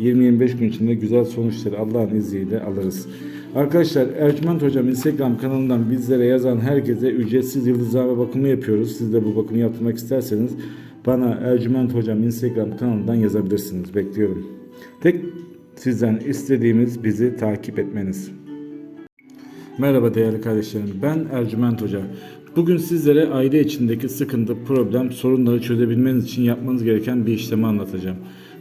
20-25 gün içinde güzel sonuçları Allah'ın izniyle alırız. Arkadaşlar Ercüment Hocam Instagram kanalından bizlere yazan herkese ücretsiz yıldızlama bakımı yapıyoruz. Siz de bu bakımı yaptırmak isterseniz bana Ercüment Hocam Instagram kanalından yazabilirsiniz. Bekliyorum. Tek sizden istediğimiz bizi takip etmeniz. Merhaba değerli kardeşlerim. Ben Ercüment Hoca. Bugün sizlere aile içindeki sıkıntı, problem, sorunları çözebilmeniz için yapmanız gereken bir işlemi anlatacağım.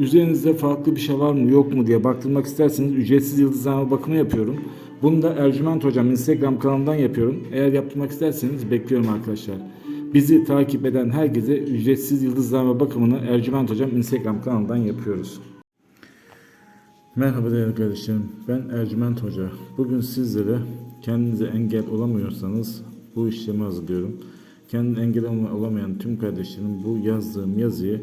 üzerinizde farklı bir şey var mı yok mu diye baktırmak isterseniz ücretsiz yıldızlama bakımı yapıyorum. Bunu da Ercüment Hocam Instagram kanalından yapıyorum. Eğer yaptırmak isterseniz bekliyorum arkadaşlar. Bizi takip eden herkese ücretsiz yıldızlama bakımını Ercüment Hocam Instagram kanalından yapıyoruz. Merhaba değerli kardeşlerim. Ben Ercüment Hoca. Bugün sizlere kendinize engel olamıyorsanız bu işlemi hazırlıyorum. Kendine engel olamayan tüm kardeşlerim bu yazdığım yazıyı